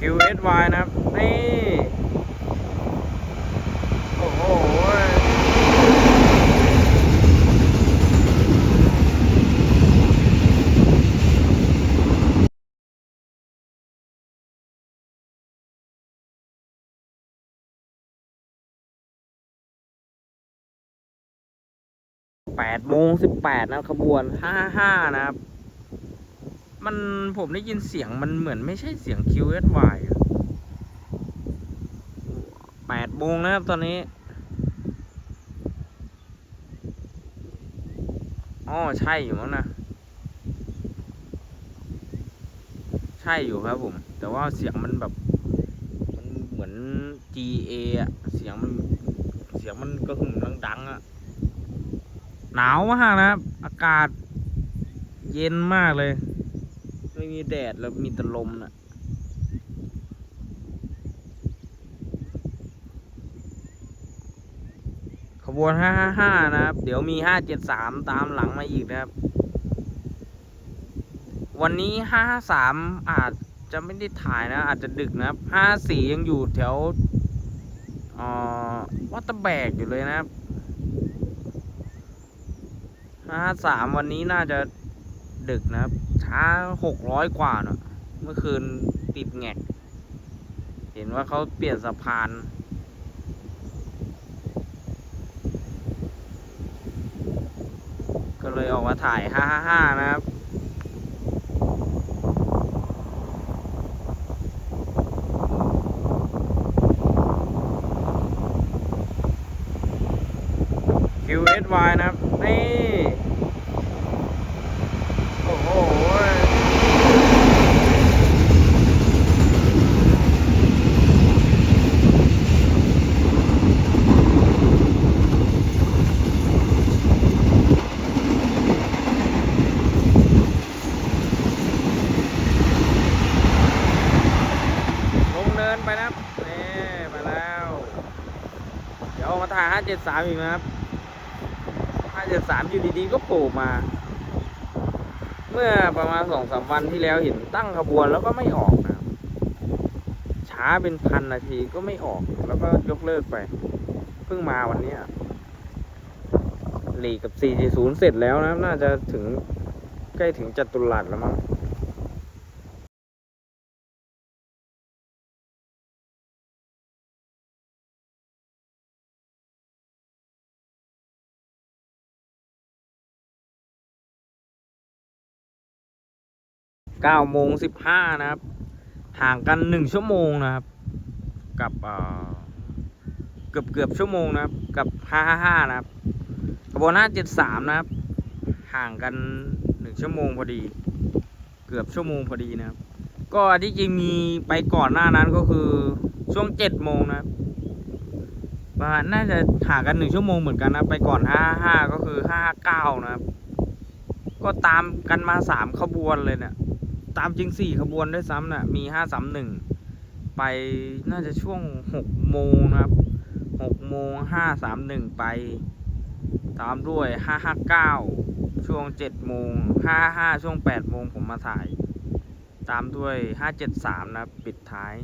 QSY นะครับ นี่ โอ้โหแปดโมงสิบแปดนะขบวนห้าห้านะครับ มันผมได้ยินเสียงมันเหมือนไม่ใช่เสียง QSY แปดโมงนะครับตอนนี้อ๋อใช่อยู่มั้งนะ ใช่อยู่ครับผม แต่ว่าเสียงมันแบบมันเหมือน GA อะเสียงมันเสียงมันก็หึ่มดังๆอะหนาวมากนะครับ อากาศเย็นมากเลย ม่มีแดดแล้วมีแต่ลมนะขบวน555นะครับ เดี๋ยวมี573ตามหลังมาอีกนะครับ วันนี้553อาจจะไม่ได้ถ่ายนะ อาจจะดึกนะครับ54ยังอยู่แถวออวัตแบกอยู่เลยนะครับห้าสามวันนี้น่าจะดึกนะครับ ช้าหกร้อยกว่าเนอะเมื่อคืนติดแงกเห็นว่าเขาเปลี่ยนสะพาน ก็เลยออกมาถ่ายห้าห้าห้านะครับ QSY นะครับนี่ โอ้โห ลงเนินไปนะครับ นี่ไปแล้ว เดี๋ยว เอามาถ่าย573อีกนะครับ573อยู่ดีๆก็โผล่มา เมื่อประมาณสองสามวันที่แล้วเห็นตั้งขบวนแล้วก็ไม่ออกนะครับ ช้าเป็นพันนาทีก็ไม่ออกแล้วก็ยกเลิกไป เพิ่งมาวันเนี้ยหลีกับ440เสร็จแล้วนะน่าจะถึงใกล้ถึงจัตุรัสแล้วมั้ง เก้าโมงสิบห้านะครับ ห่างกันหนึ่งชั่วโมงนะครับ กับเกือบเกือบชั่วโมงนะครับ กับห้าห้าห้านะครับขบวนห้าเจ็ดสามนะครับ ห่างกันหนึ่งชั่วโมงพอดี เกือบชั่วโมงพอดีนะครับ ก็ที่จริงมีไปก่อนหน้านั้นก็คือช่วงเจ็ดโมงนะครับประมาณน่าจะห่างกันหนึ่งชั่วโมงเหมือนกันนะ ไปก่อนห้าห้าก็คือห้าเก้านะครับ ก็ตามกันมาสามขบวนเลยเนี่ย ตามจริงสี่ขบวนด้วยซ้ำน่ะมีห้าสามหนึ่งไปน่าจะช่วงหกโมงนะครับหกโมงห้าสามหนึ่งไป ตามด้วยห้าห้าเก้าช่วงเจ็ดโมงห้าห้าช่วงแปดโมงผมมาถ่าย ตามด้วยห้าเจ็ดสามนะปิดท้าย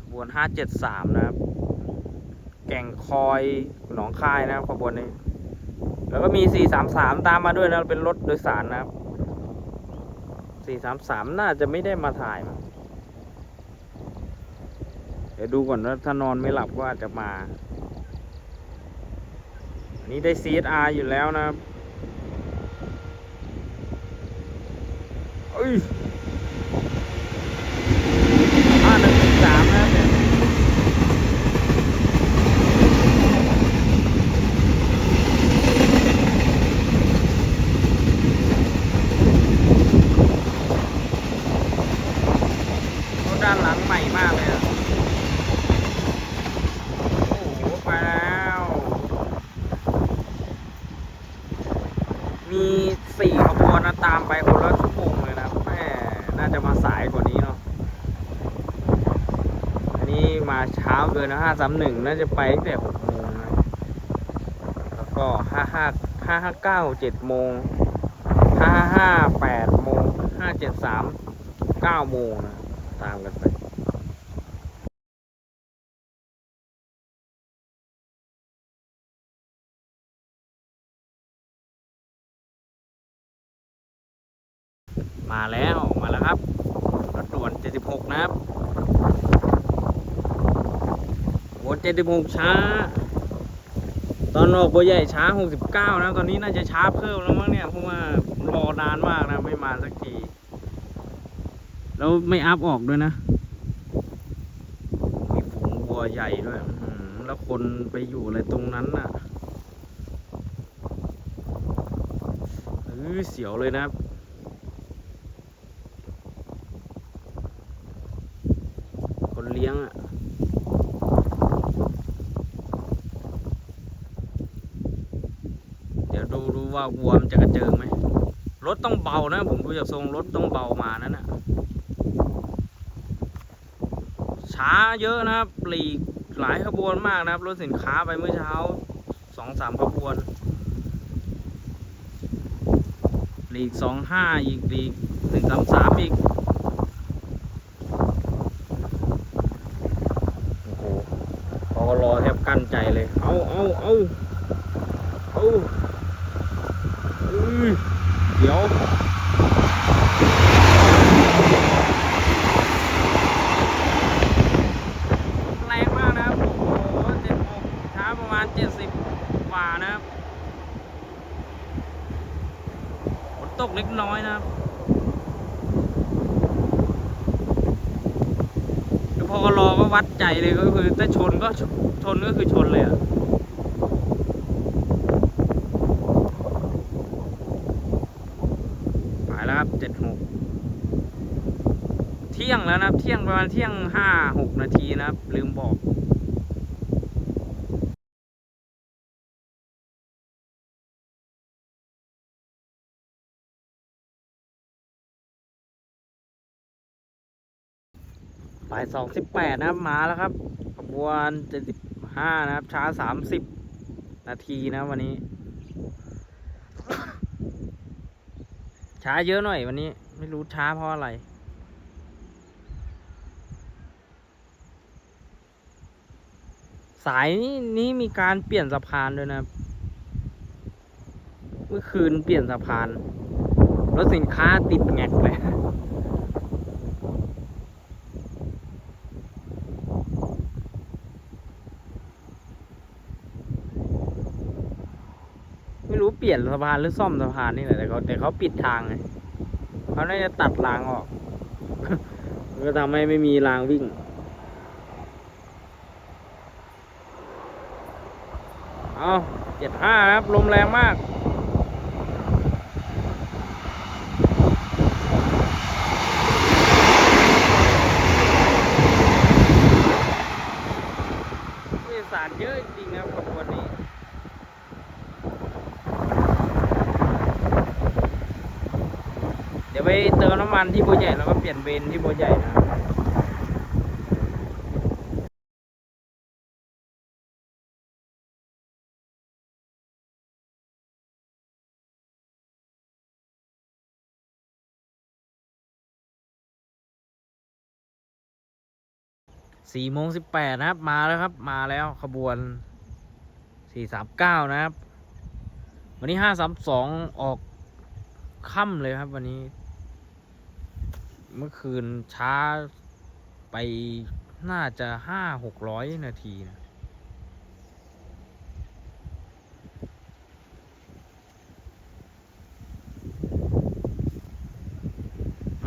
ขบวนห้าเจ็ดสามนะครับ แก่งคอยหนองคายนะครับขบวนนี้แล้วก็มี 433 ตามมาด้วยนะ เป็นรถโดยสารนะครับ สี่สามสามน่าจะไม่ได้มาถ่ายมั้งเดี๋ยวดูก่อนว่าถ้านอนไม่หลับก็อาจจะมาอันนี้ได้ CSR อยู่แล้วนะครับเอ้ยห้าหนึ่งสามนะครับเนี่ย รถด้านหลังใหม่มากเลยอะโอ้โห ไปแล้ว มีสี่ขบวนนะตามไปคนละชั่วโมงเลยนะแม่น่าจะมาสายกว่านี้เนาะ อันนี้มา เช้าเกินนะห้าสามหนึ่งน่าจะไปตั้งแต่หกโมงนะแล้วก็ห้าห้าห้าห้าเก้าเจ็ดโมงห้าห้าแปดโมงห้าเจ็ดสามเก้าโมงนะตามกันไปมาแล้ว มาแล้วครับรถด่วน 76 นะครับ โอ้76ช้า ตอนออกบัวใหญ่ช้า69นะ ตอนนี้น่าจะช้าเพิ่มแล้วมั้งเนี่ย เพราะว่ารอนานมากนะ ไม่มาสักที แล้วไม่อัพออกด้วยนะ มีฝูงวัวใหญ่ด้วย แล้วคนไปอยู่อะไรตรงนั้นน่ะเออเสียวเลยนะครับคนเลี้ยงอะ เดี๋ยวดูดู ว่าวัวมันจะกระเจิงไหมรถต้องเบานะ ผมดูจากทรงรถต้องเบามานั่นนะช้าเยอะนะครับปลีกหลายขบวนมากนะครับ รถสินค้าไปเมื่อเช้าสองสามขบวนปลีกสองห้าอีกปลีกหนึ่งสามสามอีกโอ้โหพอรอแทบกั้นใจเลย เอาเอาเอาเอาอื้อ เดี๋ยวแรงมากนะครับ โอ้โหเจ็ดหกช้าประมาณเจ็ดสิบกว่านะครับฝนตกเล็กน้อยนะครับแล้วพอรอก็วัดใจเลยก็คือถ้าชนก็ชชนก็คือชนเลยอะไปแล้วครับเจ็ดหก เที่ยง แล้วนะครับ เที่ยงประมาณเที่ยงห้าหกนาทีนะครับ ลืมบอกบ่ายสองสิบแปดนะครับ มาแล้วครับขบวนเจ็ดสิบห้านะครับ ช้าสามสิบนาทีนะวันนี้ ช้าเยอะหน่อยวันนี้ ไม่รู้ช้าเพราะอะไร สายนี้นี้มีการเปลี่ยนสะพานด้วยนะ เมื่อคืนเปลี่ยนสะพานรถสินค้าติดแงกเลยไม่รู้เปลี่ยนสะพานหรือซ่อมสะพานนี่แหละแต่เขาแต่เขาปิดทางไงเขาน่าจะตัดรางออก ก็ทำให้ไม่มีรางวิ่ง เอาเจ็ดห้าครับลมแรงมากสารเยอะจริงครับขบวนนี้เดี๋ยวไปเติมน้ำมันที่โบใหญ่แล้วก็เปลี่ยนเบนที่โบใหญ่นะครับ สี่โมงสิบแปดนะครับ มาแล้วครับ มาแล้วขบวนสี่สามเก้านะครับ วันนี้ห้าสามสองออกค่ำเลยครับ วันนี้ เมื่อคืนช้าไปน่าจะห้าหกร้อยนาทีนะ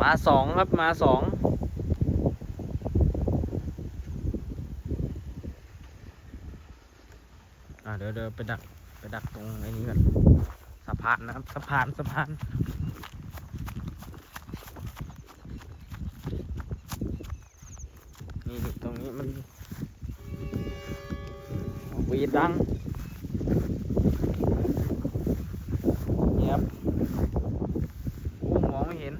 มาสองครับมาสองอ่าเดี๋ยวเดี๋ยวไปดักไปดักตรงไอ้นี้ก่อนสะพานนะครับสะพานสะพานนี่ตรงนี้มันวีดังนี่ครับโอ้มองไม่เห็น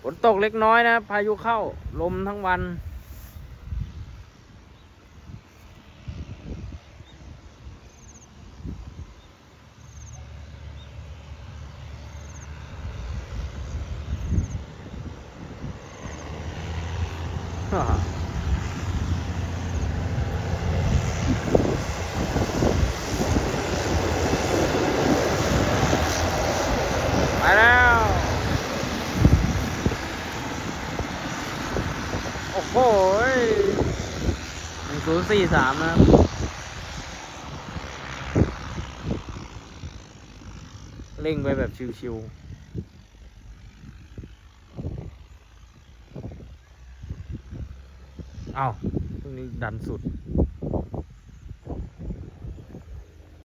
ฝ นตกเล็กน้อยนะครับพายุเข้า ลมทั้งวัน อ่าแล้ว โอ้โห หนึ่งศูนย์สี่สามนะครับเร่งไปแบบชิวๆเอา้าตรงนี้ดันสุด